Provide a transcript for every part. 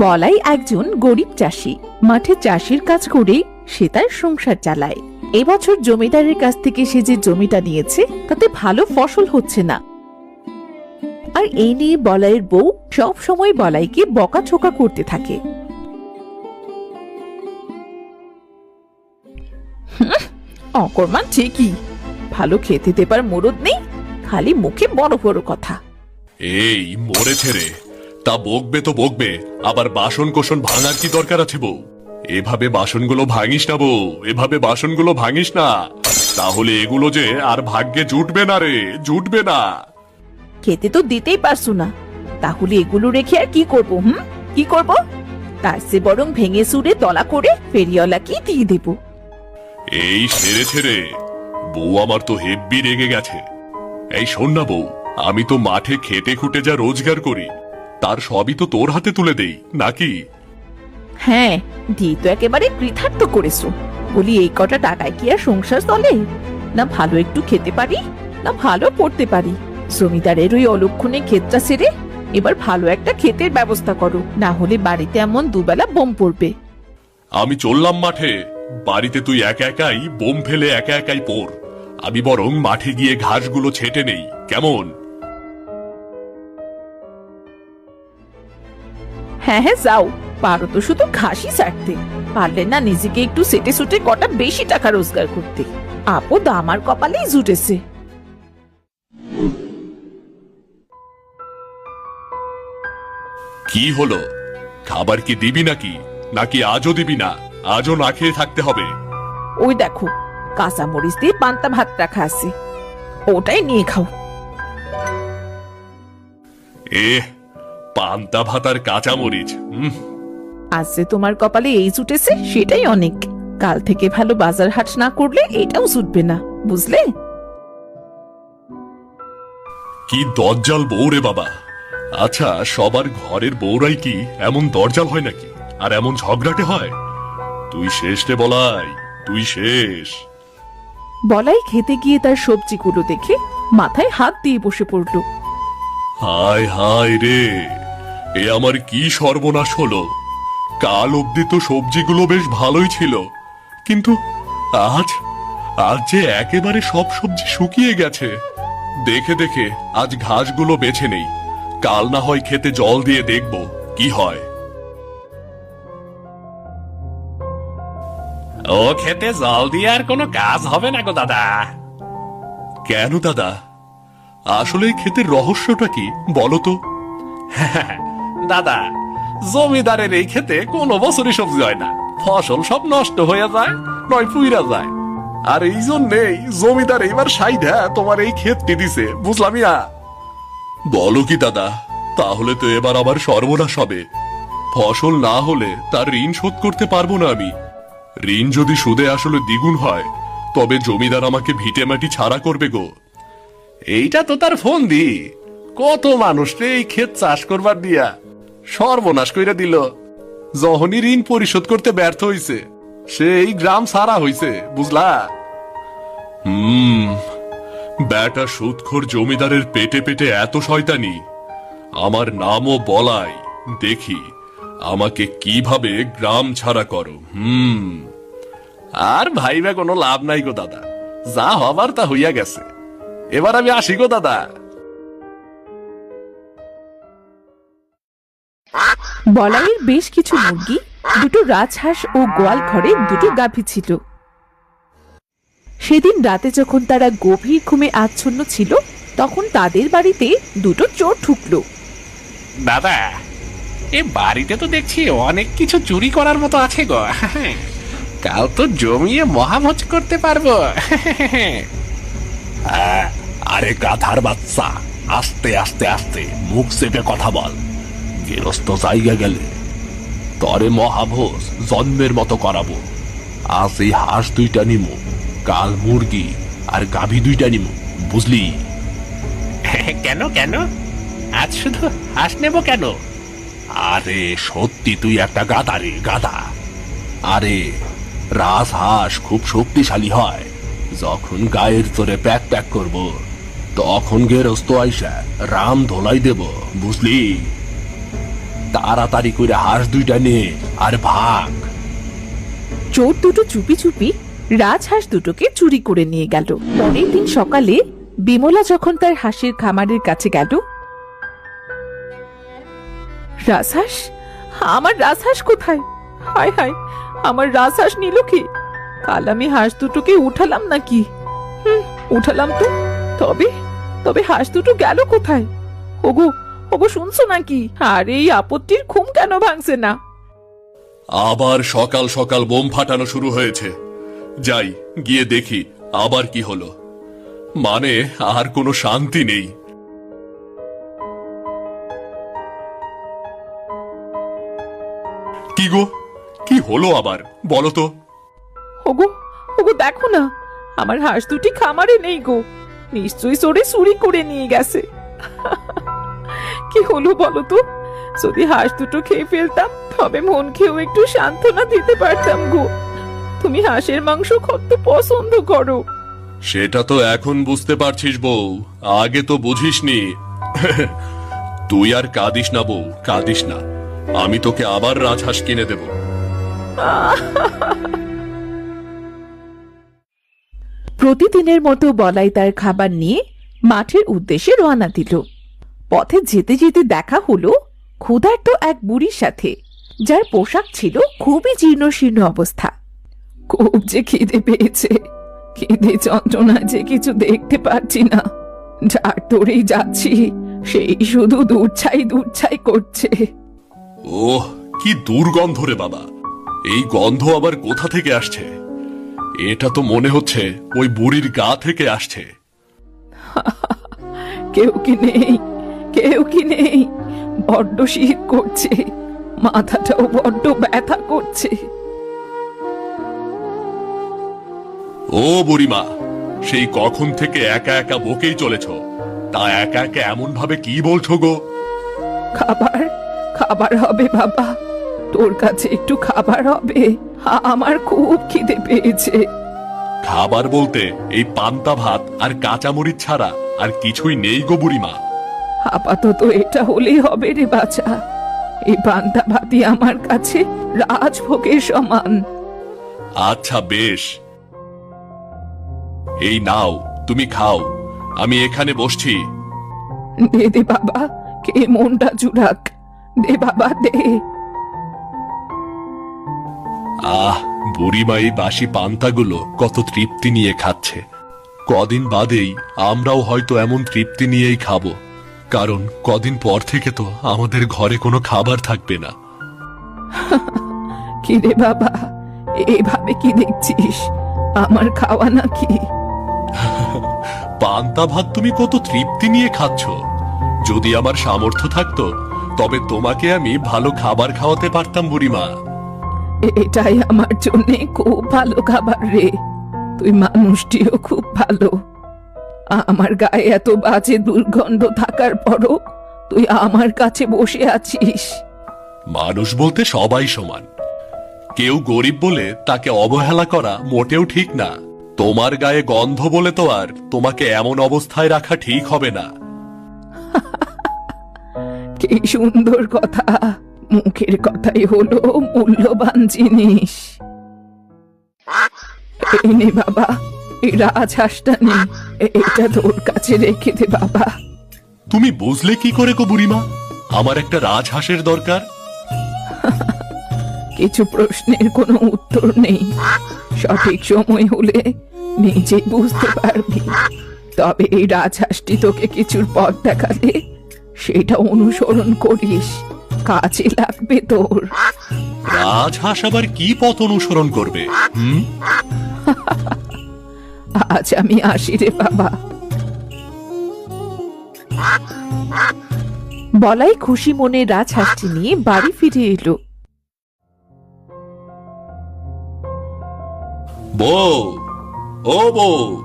বলাই একজন গরিব চাষি। মাঠে চাষের কাজ করে সে তার সংসার চালায়। এবছর জমিদারের কাছ থেকে সে যে জমিটা নিয়েছে, তাতে ভালো ফসল হচ্ছে না। আর এই নিয়ে বলাইয়ের বউ সব সময় বলাইকে বকাঝোকা করতে থাকে। অকর্মান ঠিকই। ভালো খেতে দেবার মরদ নেই, খালি মুখে বড় বড় কথা। এই মরেছে রে। তা বকবে তো বকবে আবার বাসন কোসন ভাঙার কি দরকার আছে বউ? এভাবে বাসনগুলো ভাঙিস না বউ এভাবে বাসনগুলো ভাঙিস না। তাহলে এগুলো যে আর ভাগ্যে জুটবে না রে জুটবে না। খেতে তো দিতেই পারছ না। তাহলে এগুলো রেখে আর কি করব হুম? কি করব? তার সে বরং ভেঙে সুরে দলা করে ফেরিওয়ালাকে দিয়ে দেব। এই সেরেছে ছেড়ে বউ আমার তো হেব্বি রেগে গেছে। এই শোন না বউ আমি তো মাঠে খেটে খুটে যা রোজগার করি তার সবই তো তোর হাতে তুলে দেই নাকি? হ্যাঁ দিয়ে তো একেবারে কৃতার্থ করেছ। বলি এই কটা টাকায় কি আর সংসার চলে? না ভালো একটু খেতে পারি না ভালো পড়তে পারি। জমিদারের ওই অলক্ষণে ক্ষেতটা সেরে এবার ভালো একটা ক্ষেতের ব্যবস্থা করো না হলে বাড়িতে এমন দুবেলা বোম পড়বে। আমি চললাম মাঠে বাড়িতে তুই একা একাই বোম ফেলে একা একাই পড়। আমি বরং মাঠে গিয়ে ঘাসগুলো ছেটে নেই কেমন? হ্যাঁ হ্যাঁ যাও। পারো তো শুধু ঘাসি ছাড়তে। পারলে না নিজেকে একটু সেটে সুটে কটা বেশি টাকা রোজগার করতে। আপদ আমার কপালেই জুটেছে। কি হলো? খাবার কি দিবি নাকি? নাকি আজও দিবি না? আজও না খেয়ে থাকতে হবে? ওই দেখো কাঁচা মরিচ দিয়ে পান্তা ভাত রাখা আছে। ওটাই নিয়ে খাও। এ পান্তা ভাত আর কাঁচা মরিচ আজ যে তোমার কপালে এই জুটেছে সেটাই অনেক। কাল থেকে ভালো বাজার হাট না করলে এটাও জুটবে না বুঝলে? কি দরজাল বউ রে বাবা। আচ্ছা সবার ঘরের বউরাই কি এমন দরজাল হয় নাকি? আর এমন ঝগড়াটে হয়? তুই শেষ রে বলাই তুই শেষ। বলাই খেতে গিয়ে তার সবজিগুলো দেখে মাথায় হাত দিয়ে বসে পড়ল। হায় হায় রে। এ আমার কি সর্বনাশ হলো? কাল অবধি তো সবজিগুলো বেশ ভালোই ছিল। কিন্তু আজ আজ যে একেবারে সব সবজি শুকিয়ে গেছে। দেখে দেখে আজ ঘাসগুলো বেছে নেই। কাল না হয় খেতে জল দিয়ে দেখব কি হয়। ও খেতে জল দিয়ে আর কোনো কাজ হবে না গো দাদা। কেন দাদা? আসলে ক্ষেতের রহস্যটা কি বলো তো? দাদা জমিদারের এই খেতে কোনো বছরই সবজি হয় না। ফসল সব নষ্ট হয়ে যায় নয় পুইরা যায়। আর এই জন্যেই জমিদার এইবার সাইডা তোমার এই ক্ষেতটি দিছে বুঝলাম ইয়া বলো কি দাদা তাহলে তো এবার আবার সর্বনাশ হবে। ফসল না হলে তার ঋণ শোধ করতে পারব না আমি। ঋণ যদি সুদে আসলে দ্বিগুণ হয় তবে জমিদার আমাকে ভিটে মাটি ছাড়া করবে গো। এইটা তো তার ফোন দি কত মানুষ এই ক্ষেত চাষ করবার দিয়া। সর্বনাশ কইরা দিল। যখনই ঋণ পরিশোধ করতে ব্যর্থ হইছে, সেই গ্রাম সারা হইছে, বুঝলা? হুম, ব্যাটা সুদখোর জমিদারের পেটে পেটে এত শয়তানি। আমার নামও বলাই, দেখি আমাকে কীভাবে গ্রাম ছাড়া করো, হুম। আর ভাইবা কোনো লাভ নাই গো দাদা, যা হবার তা হইয়া গেছে। এবার আমি আসি গো দাদা। বলাইয়ের বেশ কিছু মুরগি দুটো রাজহাঁস ও গোয়াল ঘরে দুটো গাভী ছিল। সেদিন রাতে যখন তারা গভীর ঘুমে আচ্ছন্ন ছিল তখন তাদের বাড়িতে দুটো চোর ঢুকলো। দাদা এ বাড়িতে তো দেখছি অনেক কিছু চুরি করার মতো আছে গো। কাল তো জমিয়ে মহাভোজ করতে পারব। আরে গাধার বাচ্চা আস্তে আস্তে আস্তে মুখ চেপে কথা বল। গেরস্ত জায়গা গেলে তরে মহাভোজ জন্মের মতো করাবো। আজ এই হাঁস দুইটা নিমু কাল মুরগি আর গাভী দুইটা নিমু বুঝলি? কেন কেন? আজ শুধু হাস নেব কেন? আরে সত্যি তুই একটা গাধা রে গাধা। আরে রাজহাঁস খুব শক্তিশালী হয়। যখন গায়ের তোরে প্যাক প্যাক করব তখন গেরস্ত আইসা রাম ধোলাই দেব বুঝলি? তাড়াতাড়ি করে হাঁস দুইটা নে আর ভাগ। চোর দুটো চুপি চুপি রাজহাঁস দুটোকে চুরি করে নিয়ে গেল। পরের দিন সকালে বিমলা যখন তার হাঁসের খামারের কাছে গেল রাজহাঁস আমার রাজহাঁস কোথায়? হায় হায়, আমার রাজহাঁস নিল কি? কাল আমি হাঁস দুটোকে উঠালাম নাকি? উঠালাম তো, তবে তবে হাঁস দুটো গেল কোথায়? ওগো ওগো শুনছো নাকি? আর এই আপত্তির ঘুম কেন ভাঙছে না? আবার সকাল সকাল বোম ফাটানো শুরু হয়েছে। যাই গিয়ে দেখি আবার কি হলো। মানে আর কোনো শান্তি নেই। কি গো? কি হলো আবার? বলো তো। ওগো ওগো দেখো না আমার হাঁস দুটি খামারে নেই গো। নিশ্চয়ই সরে চুরি করে নিয়ে গেছে। কি হলো বলো তো? যদি হাঁস দুটো খেয়ে ফেলতাম তবে মন খেয়েও একটু সান্ত্বনা দিতে পারতাম গো। তুমি হাঁসের মাংস কত পছন্দ করো। সেটা তো এখন বুঝতে পারছিস বউ আগে তো বুঝিসনি। তুই আর কাঁদিস না বউ কাঁদিস না। আমি তোকে আবার রাজহাঁস কিনে দেব। প্রতিদিনের মতো বলাই তার খাবার নিয়ে মাঠের উদ্দেশ্যে রওনা দিল। পথে যেতে যেতে দেখা হলো ক্ষুধার্ত এক বুড়ির সাথে যার পোশাক ছিল খুবই জীর্ণ শীর্ণ অবস্থা। খুব যে খিদে পেয়েছে খিদে যন্ত্রণা যে কিছু দেখতে পাচ্ছি না। যার তোরেই যাচ্ছি সেই শুধু দূরছাই দূরছাই করছে। ওহ কি দুর্গন্ধ রে বাবা। এই গন্ধ আবার কোথা থেকে আসছে? এটা তো মনে হচ্ছে ওই বুড়ির গা থেকে আসছে। কেউ কি নেই। কেউ কি নেই। বড্ড শীত করছে। মাথাটাও বড্ড ব্যথা করছে। ও বুড়িমা সেই কখন থেকে একা একা বকেই চলেছ? তা একা একা এমন ভাবে কি বলছো গো? খাবার খাবার হবে বাবা। তোর কাছে একটু খাবার হবে। আমার খুব খিদে পেয়েছে। খাবার বলতে এই পান্তা ভাত আর কাঁচামরিচ ছাড়া আর কিছুই নেই গো বুড়িমা। আপাতত এটা হলেই হবে রে বাছা। এই পান্তা ভাতি আমার কাছে রাজভোগের সমান। আচ্ছা বেশ। এই নাও তুমি খাও। আমি এখানে বসছি। দে দে বাবা কে মনটা জুড়াক। দে বাবা দে। আহ বুড়িমা এই বাসি পান্তাগুলো কত তৃপ্তি নিয়ে খাচ্ছে। কদিন বাদেই আমরাও হয়তো এমন তৃপ্তি নিয়েই খাব। কারণ কদিন পর থেকে তো আমাদের ঘরে কোনো খাবার থাকবে না। কি রে বাবা এইভাবে কি দেখছিস? আমার খাওয়া নাকি? পান্তা ভাত তুমি কত তৃপ্তি নিয়ে খাচ্ছ। যদি আমার সামর্থ্য থাকতো তবে তোমাকে আমি ভালো খাবার খাওয়াতে পারতাম বুড়িমা। এটাই আমার জন্য খুব ভালো খাবার রে। তুই মানুষটিও খুব ভালো। আমার গায়ে এত বাজে দুর্গন্ধ থাকার পরও তুই আমার কাছে বসে আছিস। মানুষ বলতে সবাই সমান। কেউ গরিব বলে তাকে অবহেলা করা মোটেও ঠিক না। তোমার গায়ে গন্ধ বলে তো আর তোমাকে এমন অবস্থায় রাখা ঠিক হবে না। কি সুন্দর কথা। মুখের কথাই হলো মূল্যবান জিনিস। বাবা। এই রাজহাঁসটা নে এ- এটা তোর কাছে রেখে দে বাবা। তুমি বুঝলে কি করে গো বুড়িমা? আমার একটা রাজহাঁসের দরকার। কিছু প্রশ্নের কোনো উত্তর নেই। সঠিক সময় হলে নিজেই বুঝতে পারবি। তবে এই রাজহাঁসটি তোকে কিছুর পথ দেখালে সেটা অনুসরণ করিস। কাজে লাগবে তোর। রাজহাঁস আবার কি পথ অনুসরণ করবে হুম? আজ আমি আসি রে বাবা। বলাই খুশি মনে রাজহাঁসটি নিয়ে বাড়ি ফিরে এলো। বউ ও বউ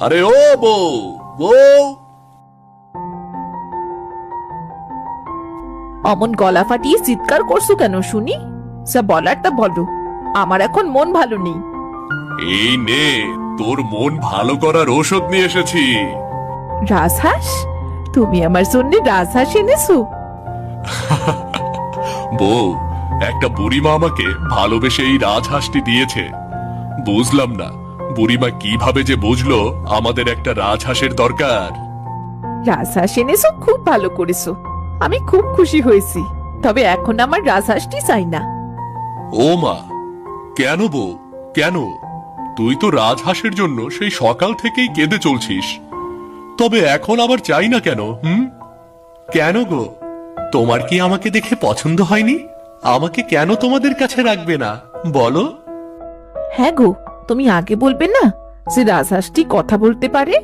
আরে ও বউ বউ। অমন গলা ফাটিয়ে চিৎকার করছ কেন শুনি? যা বলার তা বলো আমার এখন মন ভালো নেই। এই নে তোর মন ভালো করার ঔষধ নিয়ে এসেছি। রাজহাঁস? তুমি আমার জন্য রাজহাঁস এনেছো। বউ একটা বুড়িমা আমাকে ভালোবেসে এই রাজহাঁসটি দিয়েছে। বুঝলাম না বুড়িমা কীভাবে যে বুঝলো আমাদের একটা রাজহাঁসের দরকার। রাজহাঁস এনেছো খুব ভালো করেছ। আমি খুব খুশি হয়েছি তবে এখন আমার রাজহাঁসটি চাই না। ও মা কেন বউ কেন? তুই তো রাজহাঁসের জন্য সেই সকাল থেকেই কেঁদে চলছিস। তবে এখন আবার চাই না কেন হুম? কেন গো? তোমার কি আমাকে দেখে পছন্দ হয়নি? আমাকে কেন তোমাদের কাছে রাখবে না? বলো। হ্যাঁ গো তুমি আগে বলবে না যে রাজহাঁসটি কথা বলতে পারে?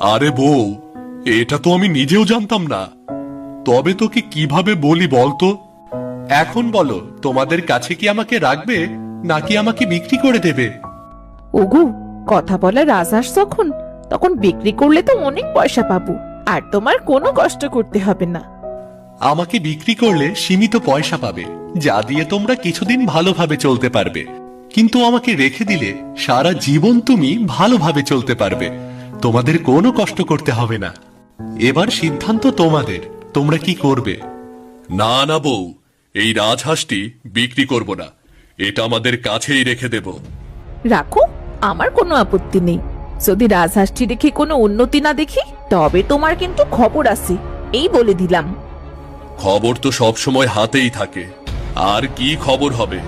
আরে বউ এটা তো আমি নিজেও জানতাম না। তবে তোকে কীভাবে বলি বলতো? এখন বলো তোমাদের কাছে কি আমাকে রাখবে নাকি আমাকে বিক্রি করে দেবে? ওগো কথা বলা রাজহাঁস যখন তখন বিক্রি করলে তো অনেক পয়সা পাবো আর তোমার কোনো কষ্ট করতে হবে না। আমাকে বিক্রি করলে সীমিত পয়সা পাবে যা দিয়ে তোমরা কিছুদিন ভালোভাবে চলতে পারবে। কিন্তু আমাকে রেখে দিলে সারা জীবন তুমি ভালোভাবে চলতে পারবে তোমাদের কোনো কষ্ট করতে হবে না। এবার সিদ্ধান্ত তোমাদের তোমরা কি করবে? না না বউ এই রাজহাঁসটি বিক্রি করব না এটা আমাদের কাছেই রেখে দেব। রাখো আমার কোনো আপত্তি নেই। যদি রাজহাঁসটি রেখে কোনো উন্নতি না দেখি, তবে তোমার কিন্তু খবর আছে। এই বলে দিলাম। খবর তো সব সময় হাতেই থাকে। আর কি খবর হবে?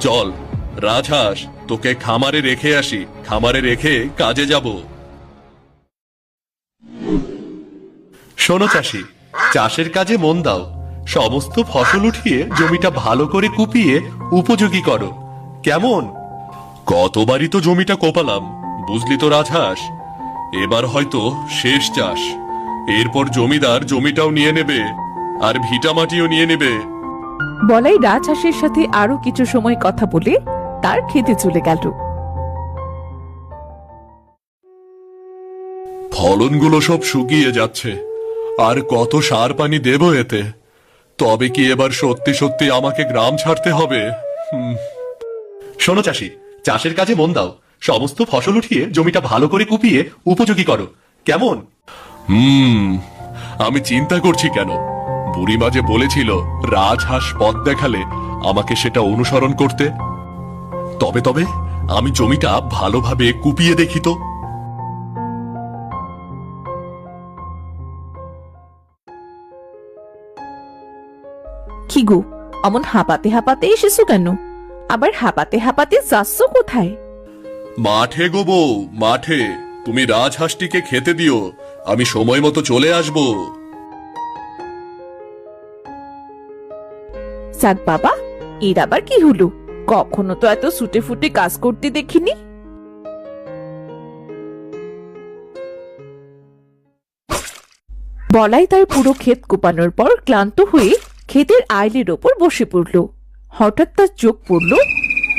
চল, রাজহাঁস, তোকে খামারে রেখে আসি। খামারে রেখে কাজে যাব। শোনো চাষি, চাষের কাজে মন দাও। সমস্ত ফসল উঠিয়ে জমিটা ভালো করে কুপিয়ে উপযোগী করো। কেমন? কতবারই তো জমিটা কোপালাম বুঝলি তো রাজহাঁস? এবার হয়তো শেষ চাষ। এরপর জমিদার জমিটাও নিয়ে নেবে আর ভিটামাটিও নিয়ে নেবে। বলাই রাজহাঁসের সাথে আরও কিছু সময় কথা বলে তার খেতে চলে গেল। ফলনগুলো সব শুকিয়ে যাচ্ছে আর কত সার পানি দেব এতে? তবে কি এবার সত্যি সত্যি আমাকে গ্রাম ছাড়তে হবে। শোনো চাষি চাষের কাজে মন দাও। সমস্ত ফসল উঠিয়ে জমিটা ভালো করে কুপিয়ে উপযোগী করো। কেমন? হুম আমি চিন্তা করছি কেন? বুড়িমা যে বলেছিল রাজহাঁস পথ দেখালে আমাকে সেটা অনুসরণ করতে। তবে তবে আমি জমিটা ভালোভাবে কুপিয়ে দেখি তো। কি গো অমন হাঁপাতে হাঁপাতে এসেছ কেন? আবার হাঁপাতে হাঁপাতে যাচ্ছ কোথায়? মাঠে গো বউ মাঠে। তুমি রাজহাঁসটিকে খেতে দিও। আমি সময় মতো চলে আসব। যাক বাবা এর আবার কি হলো? কখনো তো এত ছুটে ফুটে কাজ করতে দেখিনি। বলাই তার পুরো ক্ষেত কোপানোর পর ক্লান্ত হয়ে ক্ষেতের আইলের ওপর বসে পড়ল। হঠাৎ তার চোখ পড়ল,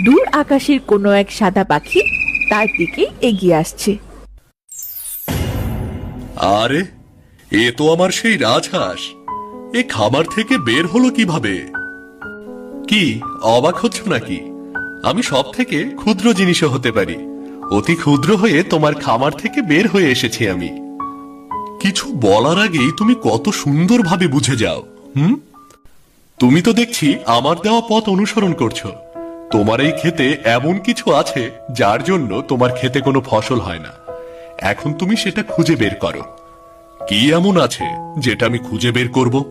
দূর আকাশের কোনো এক সাদা পাখি তার দিকে এগিয়ে আসছে। আরে, এ তো আমার সেই রাজহাঁস। এ খামার থেকে বের হলো কীভাবে? কি, অবাক হচ্ছ নাকি? আমি সব থেকে ক্ষুদ্র জিনিসও হতে পারি। অতি ক্ষুদ্র হয়ে তোমার খামার থেকে বের হয়ে এসেছি আমি। কিছু বলার আগেই তুমি কত সুন্দরভাবে বুঝে যাও, হুম? তুমি তো দেখছি আমার দেওয়া পথ অনুসরণ করছ। তোমার এই ক্ষেতে এমন কিছু আছে যার জন্য তোমার ক্ষেতে কোনো ফসল হয় না। এখন তুমি সেটা খুঁজে বের করো। কি এমন আছে যেটা আমি খুঁজে বের করব?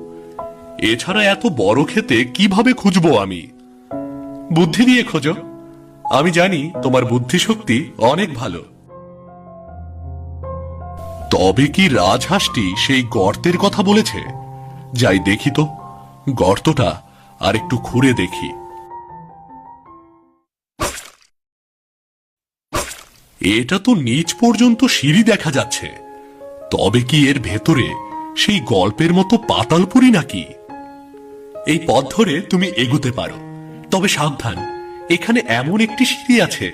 এছাড়া এত বড় ক্ষেতে কীভাবে খুঁজবো আমি? বুদ্ধি দিয়ে খোঁজো। আমি জানি তোমার বুদ্ধি শক্তি অনেক ভালো। তবে কি রাজহাঁসটি সেই গর্তের কথা বলেছে? যাই দেখি তো। গর্তটা আর একটু খুঁড়ে দেখি। এটা তো নিচ পর্যন্ত সিঁড়ি দেখা যাচ্ছে। তবে কি এর ভেতরে সেই গল্পের মতো পাতালপুরি নাকি? এই পথ ধরে তুমি এগুতে পারো। তবে সাবধান, এখানে এমন একটি সিঁড়ি আছে,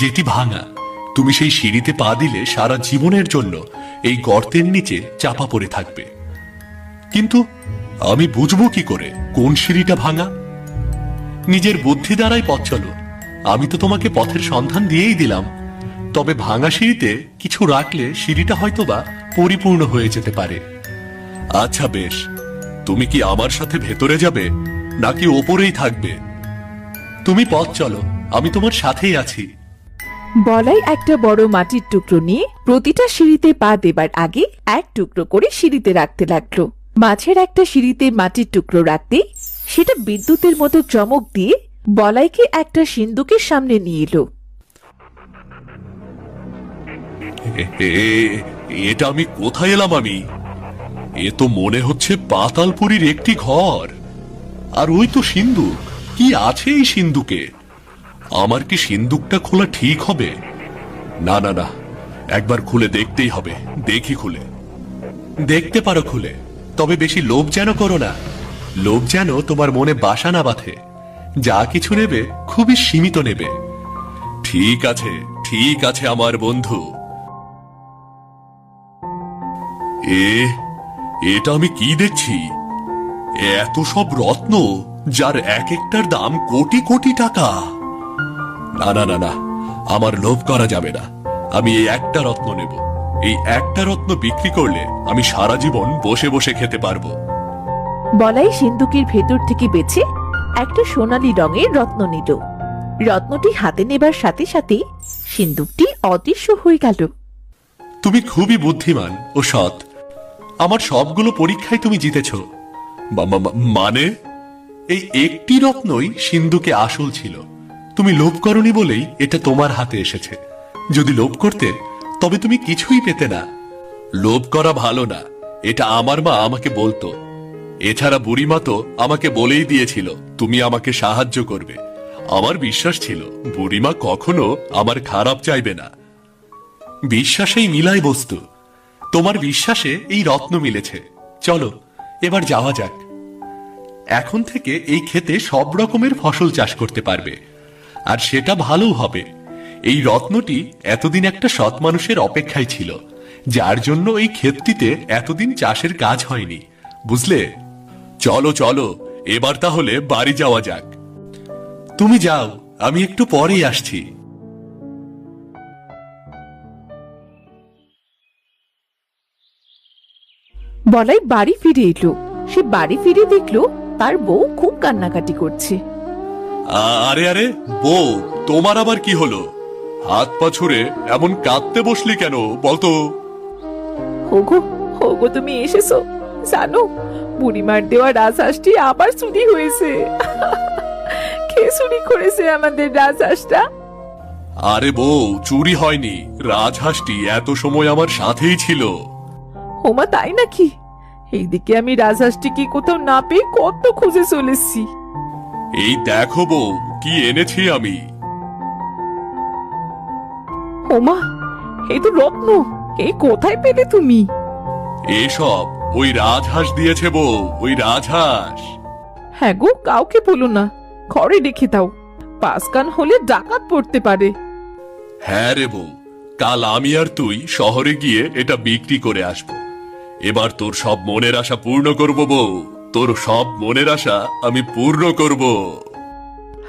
যেটি ভাঙা। তুমি সেই সিঁড়িতে পা দিলে সারা জীবনের জন্য এই গর্তের নিচে চাপা পড়ে থাকবে। কিন্তু আমি বুঝব কি করে? কোন সিঁড়িটা ভাঙা? নিজের বুদ্ধি দ্বারাই পথ চলো। আমি তো তোমাকে পথের সন্ধান দিয়েই দিলাম। তবে ভাঙা সিঁড়িতে কিছু রাখলে সিঁড়িটা হয়তোবা পরিপূর্ণ হয়ে যেতে পারে। আচ্ছা বেশ। তুমি কি আমার সাথে ভেতরে যাবে, নাকি ওপরেই থাকবে? তুমি পথ চলো, আমি তোমার সাথেই আছি। বলাই একটা বড় মাটির টুকরো নিয়ে প্রতিটা সিঁড়িতে পা দেবার আগে এক টুকরো করে সিঁড়িতে রাখতে লাগল। মাঝের একটা সিঁড়িতে মাটির টুকরো রাখতে সেটা বিদ্যুতের মতো চমক দিয়ে বলাইকে একটা সিন্দুকের সামনে নিয়ে এলো। এটা আমি কোথায় এলাম আমি? এ তো মনে হচ্ছে পাতালপুরীর একটি ঘর। আর ওই তো সিন্দুক। কি আছে এই সিন্দুকে? আমার কি সিন্দুকটা খোলা ঠিক হবে? না না না, একবার খুলে দেখতেই হবে। দেখি খুলে। দেখতে পারো খুলে। তবে বেশি লোভ যেন করো না। লোভ যেন তোমার মনে বাসা না বাঁধে। যা কিছু নেবে খুবই সীমিত নেবে। ঠিক আছে ঠিক আছে আমার বন্ধু। এ, এটা আমি কি দেখছি? এত সব রত্ন, যার এক একটার দাম কোটি কোটি টাকা। না না না না, আমার লোভ করা যাবে না। আমি এই একটা রত্ন নেব। এই একটা রত্ন বিক্রি করলে আমি সারা জীবন বসে বসে খেতে পারব। বলাই সিন্দুকের ভেতর থেকে বেছে একটা সোনালী রঙের রত্ন নিল। রত্নটি হাতে নেবার সাথে সাথে সিন্দুকটি অদৃশ্য হয়ে গেল। তুমি খুবই বুদ্ধিমান ও সৎ। আমার সবগুলো পরীক্ষায় তুমি জিতেছ। মানে? এই একটি রত্নই সিন্ধুকে আসল ছিল। তুমি লোভ করনি বলেই এটা তোমার হাতে এসেছে। যদি লোভ করতে তবে তুমি কিছুই পেতে না। লোভ করা ভালো না, এটা আমার মা আমাকে বলতো। এছাড়া বুড়িমা তো আমাকে বলেই দিয়েছিল, তুমি আমাকে সাহায্য করবে। আমার বিশ্বাস ছিল, বুড়িমা কখনো আমার খারাপ চাইবে না। বিশ্বাসেই মিলাই বস্তু। তোমার বিশ্বাসে এই রত্ন মিলেছে। চলো, এবার যাওয়া যাক। এখন থেকে এই ক্ষেতে সব রকমের ফসল চাষ করতে পারবে। আর সেটা ভালো হবে। এই রত্নটি এতদিন একটা সৎ মানুষের অপেক্ষায় ছিল যার জন্য এই ক্ষেতটিতে এতদিন চাষের কাজ হয়নি। বুঝলে? চলো চলো এবার তাহলে বাড়ি যাওয়া যাক। তুমি যাও আমি একটু পরেই আসছি। বলাই বাড়ি ফিরে এলো। সে বাড়ি ফিরে দেখল তার বউ খুব কান্নাকাটি করছে। আরে আরে বউ তোমার আবার কি হলো? হাত পা ছুড়ে এমন কাঁদতে বসলি কেন বলতো? হোগো হোগো তুমি এসেছ। জানো বুড়িমার দেওয়া রাজহাঁসটি আবার চুরি হয়েছে। কে চুরি করেছে আমাদের রাজহাঁসটা? আরে বউ চুরি হয়নি। রাজহাঁসটি এত সময় আমার সাথেই ছিল। ওমা তাই নাকি? এইদিকে আমি রাজহাঁসটিকে কোথাও না পেয়ে কত খুঁজে চলেছি। এই দেখো বউ কি এনেছি আমি। ওমা এই তো রত্ন। এই কোথায় পেলে তুমি? এসব ওই রাজহাঁস দিয়েছে বউ ওই রাজহাঁস। হ্যাঁ গো কাউকে বলো না। ঘরে রেখে দাও। পাসকান হলে ডাকাত পড়তে পারে। হ্যাঁ রে বউ কাল আমি আর তুই শহরে গিয়ে এটা বিক্রি করে আসব। এবার তোর সব মনের আশা পূর্ণ করব বউ। তোর সব মনের আশা আমি পূর্ণ করব।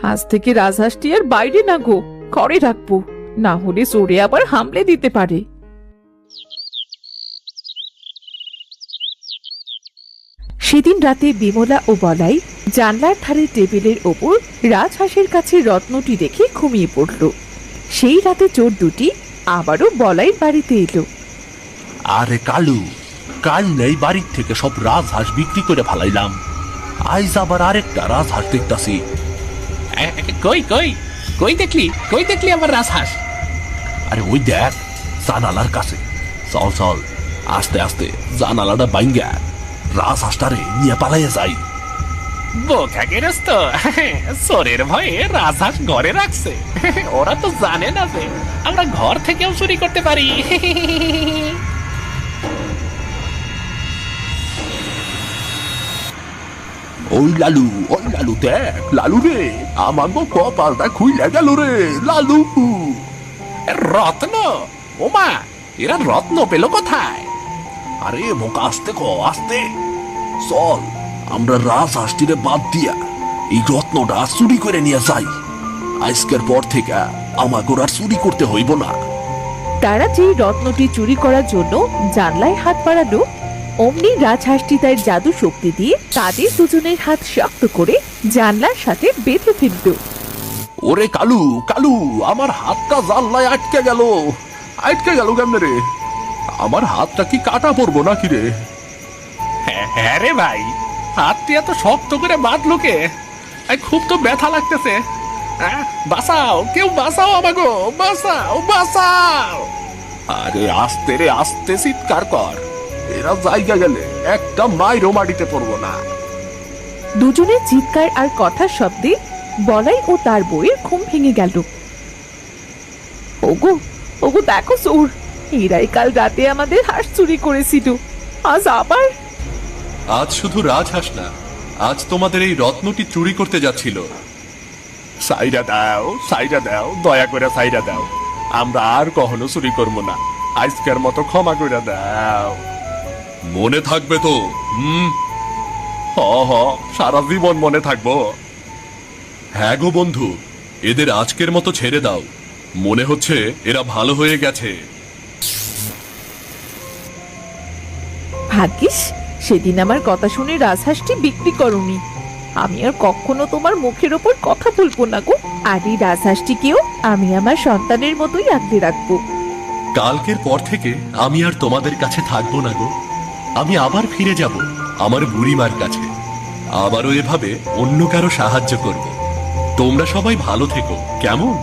আজ থেকে রাজহাঁসটি আর বাইরে না গো ঘরে রাখব। না হলে চোরে আবার হামলে দিতে পারে। সেদিন রাতে বিমলা ও বলাই জানলার ধারে টেবিলের ওপর রাজহাঁসের কাছে রত্নটি রেখে ঘুমিয়ে পড়ল। সেই রাতে চোর দুটি আবারও বলাই বাড়িতে এলো। আরে কালু কাল নেই বাড়ির থেকে সব রাজহাঁস বিক্রি করে ফালাইলাম। আইজ আবার আরেকটা রাজহাঁস দেখতাছি। কই কই? কই দেখলি? কই দেখলি আমার রাজহাঁস? আরে ওই দেখ জানালার কাছে। চল চল আস্তে আস্তে জানালাটা বাইঙ্গা রাজহাঁসটারে নিয়ে পালাইয়া যাই। বোকা গেরস্ত চোরের ভয়ে রাজহাঁস ঘরে রাখছে। ওরা তো জানে না যে আমরা ঘর থেকেও চুরি করতে পারি। ওই লালু ওই লালু দেখ, লালু রে, আমার কপালটা খুইলে গেল রে, লালু। রত্ন ওমা এরা রত্ন পেল কোথায়? আরে বোকা আসতে ক, আসতে। চল, আমরা রাজহাঁসটিরে বাদ দিয়া এই রত্নটা চুরি করে নিয়ে যাই। আজকের পর থেকে আমাকে আর চুরি করতে হইব না। তারা যেই রত্নটি চুরি করার জন্য জানলায় হাত বাড়ালো অমনি রাজহাঁসটি তার জাদু শক্তি দিয়ে তাদের দুজনের হাত শক্ত করে জানলার সাথে বেঁধে ফেলত ওরে কালু কালু আমার হাতটা জানলায় আটকে গেল। আটকে গেল কেমনে রে? আমার হাতটা কি কাটা পড়ব নাকি রে? হ্যাঁ হ্যাঁ রে ভাই হাতটি এত শক্ত করে বাঁধলো কে? খুব তো ব্যথা লাগতেছে। বাঁচাও কেউ বাঁচাও আমাগো বাঁচাও বাঁচাও। আরে আস্তে রে আস্তে চিৎকার কর। এরা জায়গা গেলে একটা মাইরও মাটিতে পড়ব না। দুজনের চিৎকার আর কথার শব্দে বলাই ও তার বইয়ের ঘুম ভেঙে গেল। ওগো ওগো দেখো চোর এরাই কাল রাতে আমাদের হাঁস চুরি করেছিল। আজ আবার? আজ শুধু রাজহাঁস না আজ তোমাদের এই রত্নটি চুরি করতে যাচ্ছিল। সাইরা দাও সাইরা দাও দয়া করে সাইরা দাও। আমরা আর কখনো চুরি করব না আজকের মতো ক্ষমা করে দাও। মনে থাকবে তো? হুম? হ হ সারা জীবন মনে থাকব। হ্যাঁ গো বন্ধু এদের আজকের মতো ছেড়ে দাও। মনে হচ্ছে এরা ভালো হয়ে গেছে। ভাগ্যিস সেদিন আমার কথা শুনে রাজহাঁসটি বিক্রি করনি। আমি আর কখনো তোমার মুখের ওপর কথা বলব না গো। আর এই রাজহাঁসটিকেও আমি আমার সন্তানের মতোই আগলে রাখব। কালকের পর থেকে আমি আর তোমাদের কাছে থাকব না গো। আমি আবার ফিরে যাব, আমার বুড়িমার কাছে। আবারও এভাবে অন্য কারও সাহায্য করব। তোমরা সবাই ভালো থেকো, কেমন?